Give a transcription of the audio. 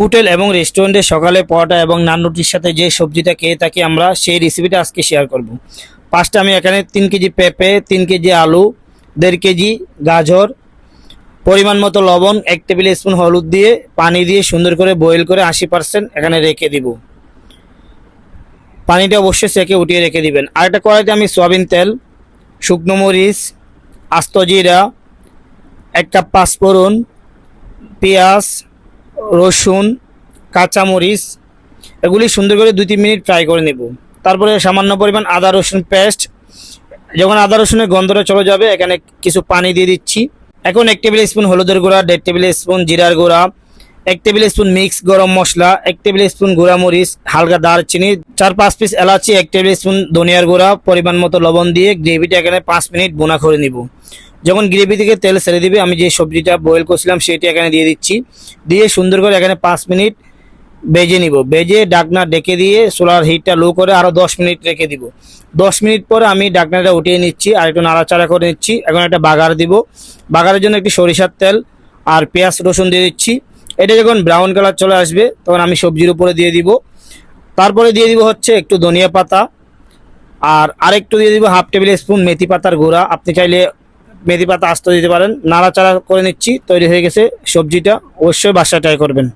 Hotel এবং রেস্টুরেন্টে সকালে পরোটা এবং নান রুটির সাথে যে সবজিটা খেয়ে থাকি আমরা, সেই রেসিপিটা আজকে শেয়ার করব। ফার্স্টে আমি এখানে তিন কেজি পেঁপে, তিন কেজি আলু, দেড় কেজি গাজর, পরিমাণ মতো লবণ, এক টেবিল স্পুন হলুদ দিয়ে, পানি দিয়ে সুন্দর করে বয়েল করে আশি পার্সেন্ট এখানে রেখে দিব। পানিটা অবশ্যই সেকে উঠিয়ে রেখে দিবেন। আরেকটা কড়াইতে আমি সয়াবিন তেল, শুকনো মরিচ, আস্ত জিরা, এক কাপ পাঁচফোড়ন, পেঁয়াজ রসুন, কাঁচামরিচ, এগুলি সুন্দর করে দুই তিন মিনিট ফ্রাই করে নেব। তারপরে সামান্য পরিমাণ আদা রসুন পেস্ট যখন আদা রসুনের গন্ধটা চলে যাবে, এখানে কিছু পানি দিয়ে দিচ্ছি। এখন এক টেবিল স্পুন হলুদের গুঁড়া, দেড় টেবিল স্পুন জিরার গুঁড়া এক টেবিল স্পুন মিক্স গরম মশলা, এক টেবিল স্পুন গুঁড়া মরিচ হালকা দারচিনি, চার পাঁচ পিস এলাচি, এক টেবিল স্পুন ধনিয়ার গুঁড়া, পরিমাণ মতো লবণ দিয়ে গ্রেভিটা এখানে পাঁচ মিনিট বোনা করে নিব। যখন গ্রেভি থেকে তেল ছেড়ে দিবে, আমি যে সবজিটা বয়েল করছিলাম সেটি এখানে দিয়ে দিচ্ছি। দিয়ে সুন্দর করে এখানে পাঁচ মিনিট বেজে নিব। বেজে ডাকনা ডেকে দিয়ে সোলার হিটটা লো করে আরও দশ মিনিট রেখে দিব। দশ মিনিট পরে আমি ডাকনাটা উঠিয়ে নিচ্ছি আর একটু নাড়াচাড়া করে নিচ্ছি। এখন একটা বাগার দিব। বাগারের জন্য একটি সরিষার তেল আর পেঁয়াজ রসুন দিয়ে দিচ্ছি। এটা যখন ব্রাউন কালার চলে আসবে, তখন আমি সবজির উপরে দিয়ে দিব। তারপরে দিয়ে দিব হচ্ছে একটু ধনিয়া পাতা, আর আরেকটু দিয়ে দিব হাফ টেবিল স্পুন মেথি পাতার গুঁড়া। আপনি চাইলে মেথি পাতা আস্ত দিতে পারেন। নাড়াচাড়া করে নিচ্ছি, তৈরি হয়ে গেছে সবজিটা। অবশ্যই বাসা ট্রাই করবেন।